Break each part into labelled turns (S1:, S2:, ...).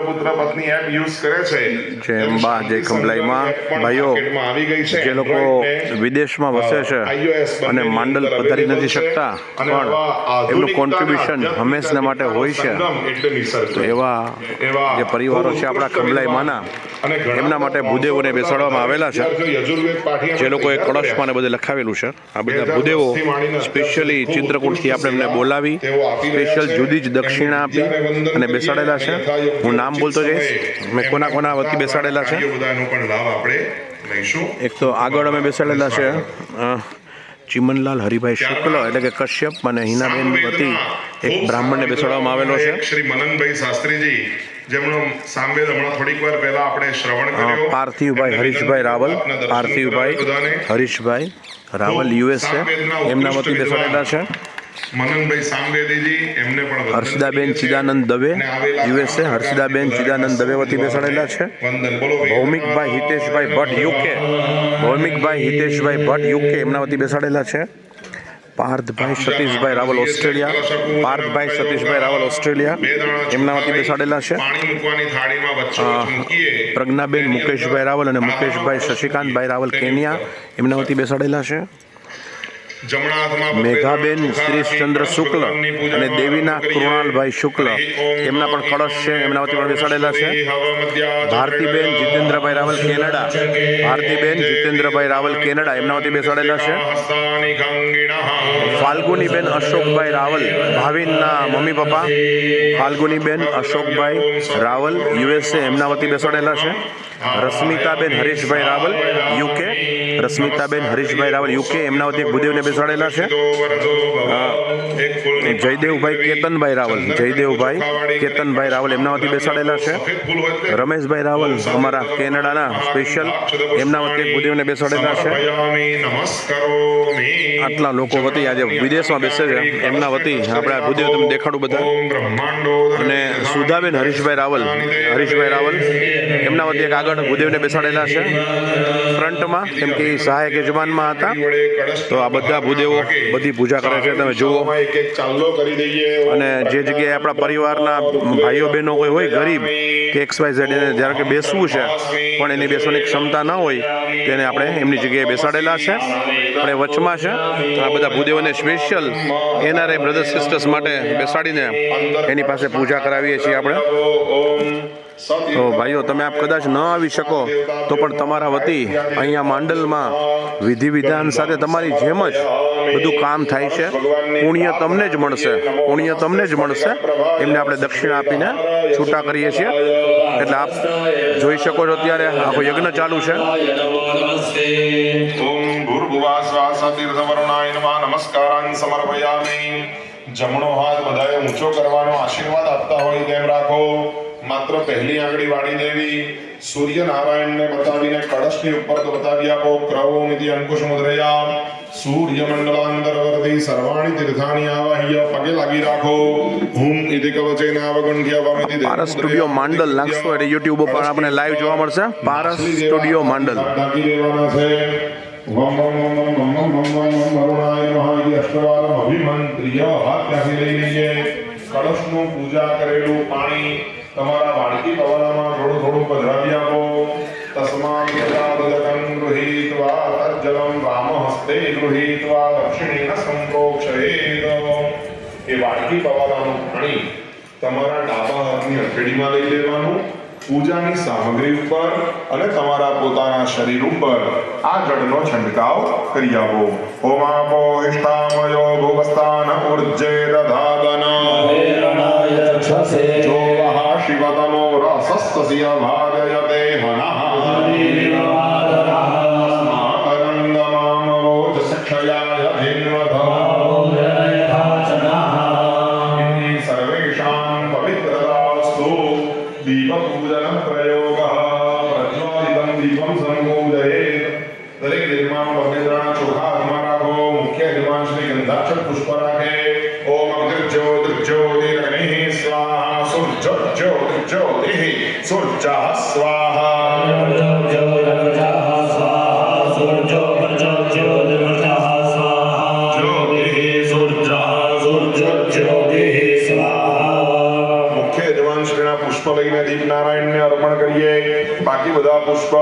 S1: પુત્ર પત્ની app use કરે છે.
S2: જય અંબા, જે ખંભલાઈમાં. ભાઈઓ, જે લોકો વિદેશમાં વસે છે અને માંડલ પધારી નથી શકતા પણ એમનું કોન્ટ્રીબ્યુશન હંમેશને માટે હોય છે. તો એવા જે પરિવારો છે આપણા
S1: ઉત્કૃષ્ટ
S2: ખંભલાઈ
S1: વિદ્વાન
S2: માના
S1: અને ઘણા
S2: એમના માટે ભૂદેવોને બેસાડવામાં આવેલા છે. જે લોકોએ કળશમાં ને બધે લખાવેલું છે. આ બધા ભૂદેવો સ્પેશિયલી ચિત્રકૂટથી આપણે એમને બોલાવી સ્પેશિયલ જુદી જ દક્ષિણા આપી અને બેસાડેલા છે. હું નામ બોલતો જઈશ. મેં કોના કોના વતી બેસાડેલા છે? એક તો આગળ અમે બેસાડેલા છે. ચિમનલાલ હરિભાઈ શુક્લ એટલે કે કશ્યપ અને હિનાબેન વતી એક બ્રાહ્મણને બેસાડવામાં આવેલો છે.
S1: શ્રી મનનભાઈ શાસ્ત્રીજી જેમનો સામવેદ હમણાં થોડીક વાર પહેલા આપણે શ્રવણ કર્યો.
S2: પાર્થિવભાઈ હરીશભાઈ રાવલ પાર્થિવભાઈ. હરીશભાઈ રાવલ યુએસએ એમના વતી બેસાડેલા છે. હર્ષિદાબેન ચિદાનંદ દવે યુએસએ હર્ષિદાબેન ચિદાનંદ દવે વતી બેસાડેલા છે. ભૌમિકભાઈ હિતેશભાઈ ભટ્ટ યુકે ભૌમિકભાઈ હિતેશભાઈ ભટ્ટ યુકે એમના વતી બેસાડેલા છે. પાર્થભાઈ સતીશભાઈ રાવલ ઓસ્ટ્રેલિયા. પાર્થભાઈ સતીશભાઈ રાવલ ઓસ્ટ્રેલિયા એમના વતી બેસાડેલા છે. પ્રજ્ઞાબેન મુકેશભાઈ રાવલ અને મુકેશભાઈ શશિકાંતભાઈ રાવલ કેનિયા એમના વતી બેસાડેલા છે. મેઘાબેન શ્રીશચંદ્ર શુક્લ અને દેવીના કૃણાલભાઈ શુક્લ. એમના પણ કળશ છે એમના વતી પણ બેસાડેલા છે. ભારતીબેન જીતેન્દ્રભાઈ રાવલ કેનેડા. ભારતીબેન જીતેન્દ્રભાઈ રાવલ કેનેડા એમના વતી બેસાડેલા છે. ફાલ્ગુનીબેન અશોકભાઈ રાવલ ભાવિનના મમ્મી પપ્પા. ફાલ્ગુનીબેન અશોકભાઈ રાવલ યુએસએ એમના વતી બેસાડેલા છે. રશ્મિતાબેન હરીશભાઈ રાવલ યુકે. રશ્મિતાબેન હરીશભાઈ રાવલ યુકે. એમના વતી ભૂદેવને બેસાડેલા છે. જયદેવભાઈ કેતનભાઈ રાવલ જયદેવભાઈ કેતનભાઈ રાવલ એમના વતી બેસાડેલા છે. રમેશભાઈ રાવલ અમારા કેનેડાના સ્પેશિયલ એમના વતી ભૂદેવને બેસાડેલા છે. આટલા લોકો વતી આજે વિદેશમાં બેસે છે. એમના વતી આપણે આ ભૂદેવ તમે દેખાડું બધા. અને સુધાબેન હરીશભાઈ રાવલ હરીશભાઈ રાવલ એમના વતી એક આગળ ભૂદેવને બેસાડેલા છે ફ્રન્ટમાં, કેમ કે સહાયક યજમાનમાં હતા. તો આ બધા ભૂદેવો બધી પૂજા કરે છે. તમે જુઓ. અને જે જગ્યાએ આપણા પરિવારના ભાઈઓ બહેનો કોઈ હોય, ગરીબ, કે એક્સ વાય ઝેડ એને જ્યારે કે બેસવું છે, પણ એની બેસવાની ક્ષમતા ન હોય તેને આપણે એમની જગ્યાએ બેસાડેલા છે. આપણે વચમાં છે. આ બધા ભૂદેવોને સ્પેશિયલ એનઆરઆઈ બ્રધર સિસ્ટર્સ માટે બેસાડીને એની પાસે પૂજા કરાવીએ છીએ આપણે. તો ભાઈઓ, તમે આપ કદાચ ન આવી શકો, તો પણ તમારા વતી અહીંયા માંડલમાં વિધિ વિધાન સાથે તમારી જેમ જ બધું કામ થાય છે. પુણ્ય તમને જ મળશે. પુણ્ય તમને જ મળશે. એમને આપણે દક્ષિણા આપીને છૂટા કરીએ છીએ. એટલે આપ જોઈ શકો છો અત્યારે આખો યજ્ઞ ચાલુ છે.
S1: નમસ્કારાન સમર્પયામિ જમણો હાથ બધાએ ઊંચો કરવાનો આશીર્વાદ આપતા હોય તેમ રાખો માત્ર પહેલી આંગળી વાળી દેવી સૂર્ય નારાયણને બતાવીને કળશની ઉપર તો બતાવી આપો ક્રવો ક્રવોમિતિ અંકુશ મુદ્રયા સૂર્ય મંડલાંતરવર્તી સર્વાણી તીર્થાની આવાહ્ય પગે લાગી રાખો. હું ઇતિ કવચે નાવગંઠ્ય વમિતિ
S2: પારસ સ્ટુડિયો માંડલ નાખશો એટલે યુટ્યુબ ઉપર આપણે લાઈવ જોવા મળશે. પારસ સ્ટુડિયો માંડલ.
S1: ઢાંકી દેવાના છે. વમ વમ વમ વમ વમ વમ વમ વરુણાય મહાય અષ્ટવારમ અભિમંત્રિય. હાથ ત્યાંથી કળશનું પૂજા કરેલું પાણી તમારા બાળકી કવરામાં થોડું થોડું પધરાવી આપો. તસ્માત પ્રજાપદકં ગૃહીત્વા તજ્જલમ વામહસ્તે ગૃહીત્વા દક્ષિણેન સંપ્રોક્ષયેત એ બાળકી પવાલાનું પાણી તમારા ડાબા હાથની હથેળીમાં લઈ લેવાનું પૂજાની સામગ્રી ઉપર અને તમારા પોતાના શરીર ઉપર આ જળનો છંટકાવ કરી આવો હોમાપો હિષ્ટામયો ભુવસ્થાન ઉર્જે રધાદન જો स्वस्य भागयते हनः દીપપૂજન પ્રયોગ પ્રજ્વાદિતમ દીપમ સંબોધયેત દરેક નિર્માણ બંને ત્રણ ચોખા હાથમાં રાખો મુખ્ય નિર્માણ શ્રી ગંધાક્ષર પુષ્પ નારાયણને અર્પણ કરીએ બાકી બધા પુષ્પ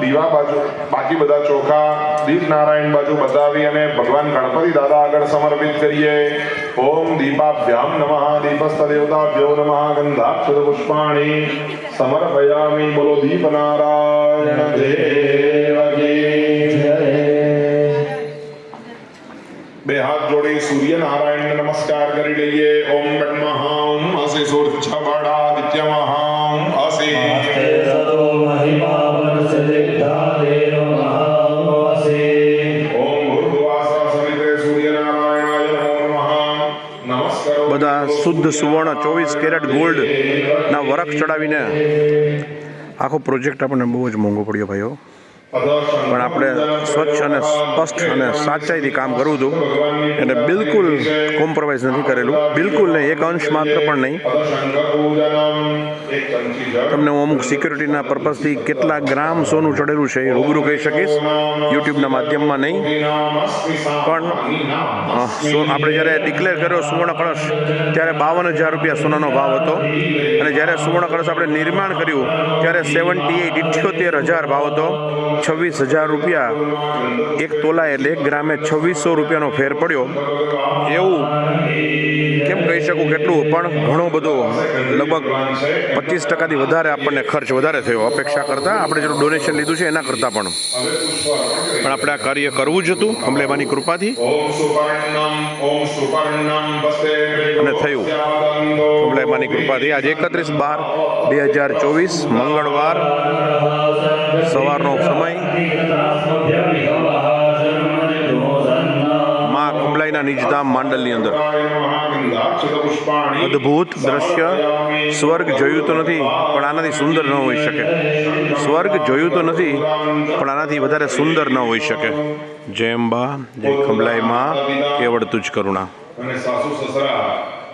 S1: દીવા બાજુ બાકી બધા ચોખા દીપ નારાયણ બાજુ બતાવી અને ભગવાન ગણપતિ દાદા આગળ સમર્પિત કરીએ ઓમ દેવતાભ્યો નમઃ ગંધાક્ષત પુષ્પાણી સમર્પયામિ બોલો દીપ નારાયણ દેવ કી જય. બે હાથ જોડી સૂર્ય નારાયણને નમસ્કાર કરી લઈએ ઓમ બ્રહ્મહામ અસી સૂર્યછબડાદિત્ય મહામ અસી
S2: શુદ્ધ સુવર્ણ ચોવીસ કેરેટ ગોલ્ડના વરખ ચડાવીને આખો પ્રોજેક્ટ આપણને બહુ જ મોંઘો પડ્યો ભાઈઓ. પણ આપણે સ્વચ્છ અને સ્પષ્ટ અને સાચાઈથી કામ કરવું હતું. એટલે બિલકુલ કોમ્પ્રોમાઇઝ નથી કરેલું. બિલકુલ નહીં. એક અંશ માત્ર પણ નહીં. તમને હું અમુક સિક્યુરિટીના પર્પઝથી કેટલા ગ્રામ સોનું ચડેલું છે એ રૂબરૂ કહી શકીશ. યુટ્યુબના માધ્યમમાં નહીં. પણ આપણે જ્યારે ડિક્લેર કર્યો સુવર્ણ કળશ, ત્યારે બાવન હજાર રૂપિયા સોનાનો ભાવ હતો. અને જ્યારે સુવર્ણ કળશ આપણે નિર્માણ કર્યું, ત્યારે સેવન્ટી એઇટ ઇઠ્યોતેર હજાર ભાવ હતો. છવ્વીસ હજાર રૂપિયા એક તોલા એટલે એક ગ્રામે છવ્વીસો રૂપિયાનો ફેર પડ્યો. એવું કેમ કહી શકું કેટલું? પણ ઘણો બધો લગભગ પચીસ ટકાથી વધારે આપણને ખર્ચ વધારે થયો અપેક્ષા કરતાં. આપણે જેટલું ડોનેશન લીધું છે એના કરતાં પણ. પણ આપણે આ કાર્ય કરવું જ હતું, અમલેબાની કૃપાથી. અને થયું. અમલેબાની કૃપાથી આજે એકત્રીસ બાર બે હજાર ચોવીસ મંગળવાર સવારનો સમય. માં કુંભલાઈના નિજધામ માંડલની અંદર. અદ્ભુત દ્રશ્ય. સ્વર્ગ જોયું તો નથી, પણ આનાથી સુંદર ન હોઈ શકે. સ્વર્ગ જોયું તો નથી, પણ આનાથી વધારે સુંદર ન હોઈ શકે. જય અંબા, જય કમલાઈ માં, કેવળ તુજ કરુણા.
S1: અને સાસુ સસરા